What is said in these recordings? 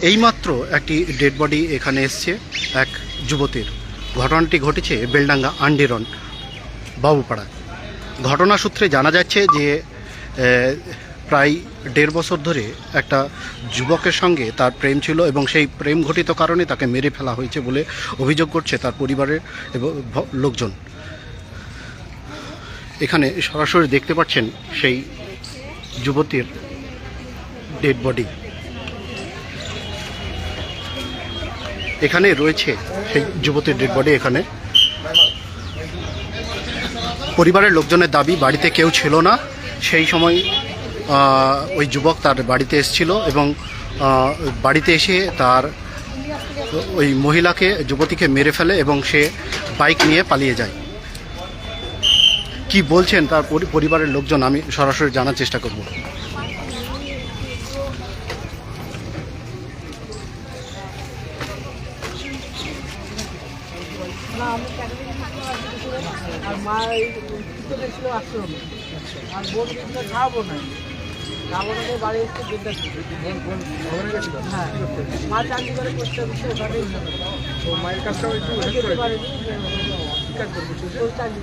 এইমাত্র একটি dead body এখানে এসছে এক যুবতীর। ঘটনাটি ঘটেছে বেলডাঙ্গা আন্ডিরন, বাবুপাড়া। ঘটনা সূত্রে জানা যাচ্ছে যে প্রায় দেড় বছর ধরে একটা যুবকের সঙ্গে তার প্রেম ছিল এবং সেই প্রেম ঘটিত কারণে তাকে মেরে ফেলা হয়েছে বলে অভিযোগ করছে তার পরিবারের এবং লোকজন। এখানে সরাসরি দেখতে পাচ্ছেন সেই যুবতীর ডেড বডি এখানে রয়েছে সেই যুবতীর ডেড বডি এখানে। পরিবারের লোকজনের দাবি, বাড়িতে কেউ ছিল না। সেই সময় ওই যুবক তার বাড়িতে এসেছিল এবং বাড়িতে এসে তার ওই মহিলাকে, যুবতীকে মেরে ফেলে এবং সে বাইক নিয়ে পালিয়ে যায়। কি বলছেন তার পরিবারের লোকজন আমি সরাসরি জানার চেষ্টা করব। আর মা এই উত্তরে ছিল আশ্রম আর বোন কিন্তু খাওয়াবো না দিয়ে বাড়ি এসে গেটটা হ্যাঁ মা চাকরি করে করতে হচ্ছে ওখানেই তো মায়ের কাজটাও একটু যেতে চাকরি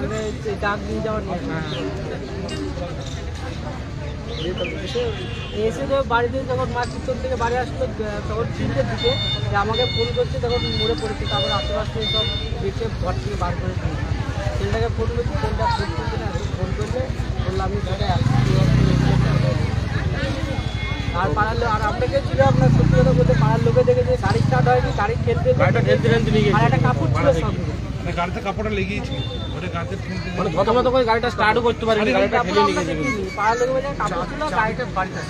মানে ডাক দিয়ে যাওয়ার নিয়ে এসে তো বাড়িতে যখন মা চিত্তর থেকে বাড়ি আসলো তখন তিনটের দিকে যে আমাকে ফোন করছে তখন মরে পড়েছে। তারপর আশেপাশে সব দেখে ঘর থেকে বার করে দিয়েছে। ছেলেটাকে ফোন করছি ছেলেটা ফোন করছে না ফোন করলে বললাম আমি ঘরে আর পাড়ার লোক আর আপনাকে ছিল আপনার সত্যি কথা বলতে পাড়ার লোকে দেখেছে গাড়ি স্টার্ট হয়নি গাড়ি খেলতে। আর একটা কাপড় ছিল সঙ্গে মানে গাড়িতে কাপড়টা লেগেই ছিল ওটা গাড়িতে মানে প্রথমত করে গাড়িটা স্টার্টও করতে পারিনি গাড়িটা ঠেলে নিয়ে গেছে কিন্তু। দেখিনি। পাড়ার কাপড় ছিল গাড়িটা বাড়িতে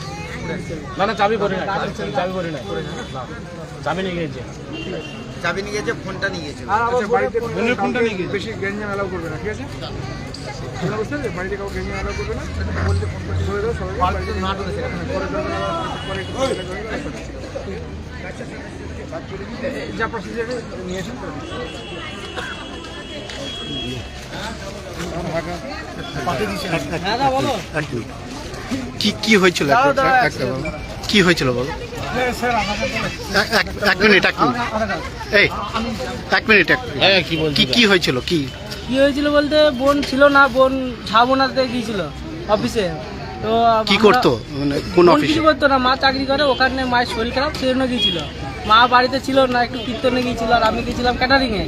না না চাবি পরে না চাবি না চাবি নিয়ে গেছে। চাবি নিয়ে গেছে ফোনটা নিয়ে গেছে। আর আমার আচ্ছা বাড়িতে ফোনের ফোনটা নিয়ে গেছে। বেশি গ্যাঞ্জাম অ্যালাউ করবে না ঠিক আছে? বাড়িতে কাউকে গ্যাঞ্জাম অ্যালাউ করবে না। বলতে ফোন করে দাও সবাই বাড়িতে না পরে পরে একটু ছেলে করে তারপরে। যা প্রসিজারে নিয়ে আসেন করে দিন। হ্যাঁ দা বলো এক মিনিট কি কি হয়েছিল। কি হয়েছিল বলো? এক- মিনিট এক মিনিট। এই এক মিনিট এক হ্যাঁ কি কি কি হয়েছিল? কি? কি হয়েছিল বলতে বোন ছিল না বোন ঝাবনাতে গিয়েছিল অফিসে তো কি করতো? মানে কোন অফিসে করতো না মা চাকরি করে ওখানে মায়ের শরীর খারাপ সেই জন্য গিয়েছিল। মা বাড়িতে ছিল না একটু কীর্তনে গিয়েছিল আর আমি গেছিলাম ক্যাটারিংয়ে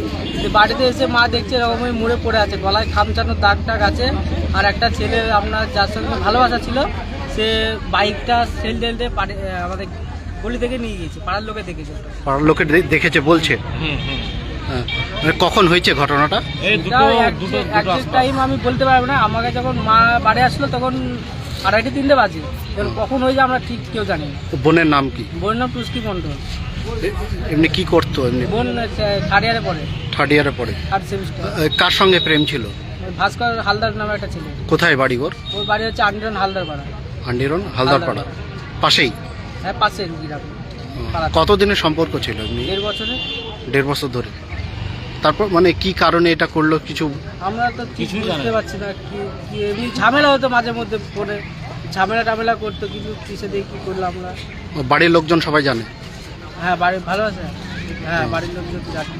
বাড়িতে এসে মা দেখছে এরকমই মুড়ে পড়ে আছে গলায় খামচানোর দাগ টাগ আছে। আর একটা ছেলে আপনার যার সঙ্গে ভালোবাসা ছিল সে বাইকটা সেল টেলতে পারে আমাদের গলি থেকে নিয়ে গিয়েছে পাড়ার লোকে দেখেছে। পাড়ার লোকে দেখেছে বলছে? হুম হুম। হ্যাঁ। মানে কখন হয়েছে ঘটনাটা? এই দুটো তাও দুটো দুটো একজ্যাক্ট টাইম আমি বলতে পারব না আমাকে যখন মা বাড়ি আসলো তখন আড়াইটে তিনটে বাজে। এবার কখন হয়ে যায় আমরা ঠিক কেউ জানি না। বোনের নাম কি? বোনের নাম টুস্কি মন্ডল এ- এমনি কি করতো এমনি? বোন থার্ড ইয়ারে পড়ে। থার্ড ইয়ারে পড়ে। থার্ড সেমিস্টার এ, কার সঙ্গে প্রেম ছিল? ভাস্কর হালদার নামে একটা ছেলে। কোথায় বাড়ি ওর? ওর বাড়ি হচ্ছে আন্ডারন হালদার পাড়া আন্ডিরন হালদারপাড়া। পাশেই? হ্যাঁ পাশে গ্রামে। পাড়াতে। কতদিনের সম্পর্ক ছিল এমনি? দেড় বছরে দেড় বছর ধরে। তারপর মানে কি কারণে এটা করল কিছু আমরা তো কিছুই বুঝতে পারছি না কি কি এমনি ঝামেলা হতো মাঝে মধ্যে পরে ঝামেলা টামেলা করতো কিছু কিসে দিয়ে কি করলাম আমরা? বাড়ির লোকজন সবাই জানে? হ্যাঁ বাড়ি ভালো আছে? হ্যাঁ বাড়ির জানে।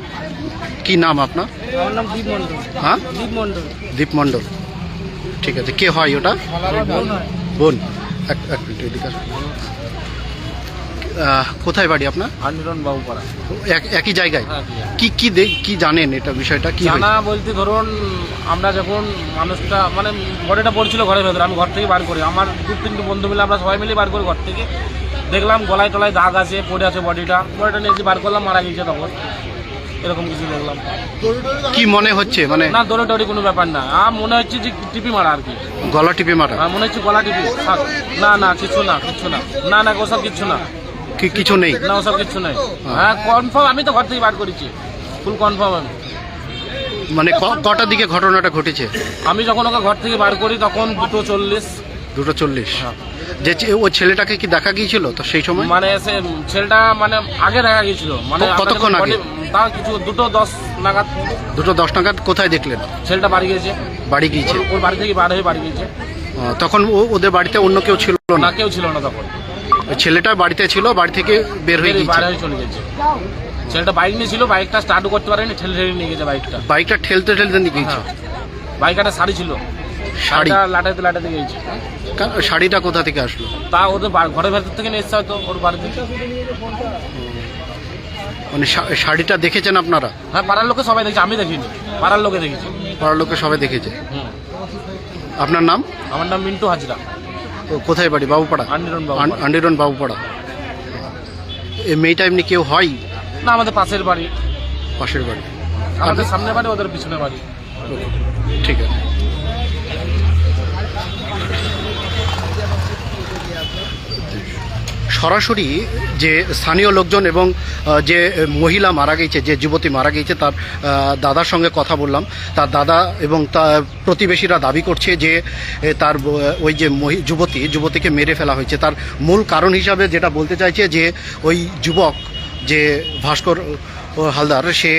কি নাম আপনার? আমার নাম দীপ মণ্ডল। হ্যাঁ? দীপ মণ্ডল। দীপ মণ্ডল। ঠিক আছে কে হয় ওটা? বোন হয়। এক এক মিনিট এদিকে কোথায় বাড়ি আপনার? আন্দোলন বাবু পাড়া এক- একই জায়গায়? হ্যাঁ। কি কি দে- কি জানেন এটা বিষয়টা? কি জানা বলতে ধরুন আমরা যখন মানুষটা মানে ঘরেটা পড়ছিল ঘরের ভেতরে আমি ঘর থেকে বার করি। আমার দু তিনটে বন্ধু মিলে আমরা সবাই মিলে বার করি ঘর থেকে। দেখলাম গলায় টলায় দাগ আছে পড়ে আছে বডিটা। বডিটা নিয়ে বার করলাম মারা গেছে তখন। এরকম কিছু দেখলাম। কি মনে হচ্ছে? মানে না দৌড়ে টৌড়ি কোনো ব্যাপার না। আমার মনে হচ্ছে যে টিপি মারা আর কি। গলা টিপি মারা? মনে হচ্ছে গলা টিপি। না না কিছু না কিছু না। না না ওসব কিছু না। কি কিছু নেই? না ওসব কিছু নেই। হ্যাঁ কনফার্ম আমি তো ঘর থেকে বার করেছি। ফুল কনফার্ম আমি। মানে কটার দিকে ঘটনাটা ঘটেছে? আমি যখন ওকে ঘর থেকে বার করি তখন দুটো চল্লিশ। দুটো চল্লিশ। হ্যাঁ। যে ও ছেলেটাকে কি দেখা গিয়েছিল তো সেই সময়? মানে সে ছেলেটা মানে আগে দেখা গিয়েছিল। মানে কতক্ষণ আগে? তাও কিছু দুটো দশ নাগাদ। দুটো দশ নাগাদ কোথায় দেখলেন? ছেলেটা বাড়ি গিয়েছে। বাড়ি গিয়েছে। ওর- বাড়ি থেকে বার হয়ে বাড়ি ও, তখন ও ওদের বাড়িতে অন্য কেউ ছিল না? কেউ ছিল না তখন। ছেলেটা বাড়িতে ছিল বাড়ি থেকে বের হয়ে গিয়েছে। বাইরে চলে গেছে। ছেলেটা বাইক নিয়ে ছিল বাইকটা স্টার্টও করতে পারেনি ঠেলে ঠেলে নিয়ে গেছে বাইকটা। বাইকটা ঠেলতে ঠেলতে নিয়ে গিয়েছে? হ্যাঁ। বাইক শাড়ি ছিল। শাড়ি? শাড়িটা লাটাইতে গেছে কা- শাড়িটা কোথা থেকে আসলো? তা ওদের ঘরের ভেতর থেকে নিয়ে এসছে হয়তো ওর বাড়িতে। মানে শা- শাড়িটা দেখেছেন আপনারা? হ্যাঁ পাড়ার লোকে সবাই দেখেছে আমি দেখিনি। পাড়ার লোকে দেখেছি। পাড়ার লোকে সবাই দেখেছে? আপনার নাম? আমার নাম মিন্টু হাজরা। কোথায় বাড়ি? বাবুপাড়া? আন্ডিরন বাবু আন- বাবুপাড়া। এই মেয়েটা এমনি কেউ হয়? না আমাদের পাশের বাড়ি। পাশের বাড়ি। আমাদের সামনে বাড়ি ওদের পিছনে বাড়ি। ঠিক আছে। সরাসরি যে স্থানীয় লোকজন এবং যে মহিলা মারা গেছে, যে যুবতী মারা গেছে, তার দাদার সঙ্গে কথা বললাম। তার দাদা এবং তার প্রতিবেশীরা দাবি করছে যে তার ওই যে যুবতী, যুবতীকে মেরে ফেলা হয়েছে। তার মূল কারণ হিসাবে যেটা বলতে চাইছে যে, ওই যুবক যে ভাস্কর হালদার, সে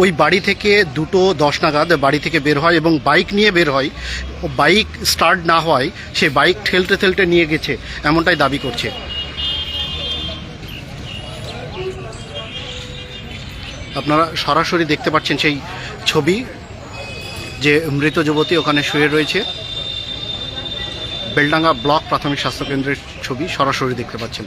ওই বাড়ি থেকে দুটো দশ নাগাদ বাড়ি থেকে বের হয় এবং বাইক নিয়ে বের হয়। বাইক স্টার্ট না হওয়ায় সে বাইক ঠেলতে ঠেলতে নিয়ে গেছে, এমনটাই দাবি করছে। আপনারা সরাসরি দেখতে পাচ্ছেন সেই ছবি যে মৃত যুবতী ওখানে শুয়ে রয়েছে। বেলডাঙ্গা ব্লক প্রাথমিক স্বাস্থ্যকেন্দ্রের ছবি সরাসরি দেখতে পাচ্ছেন।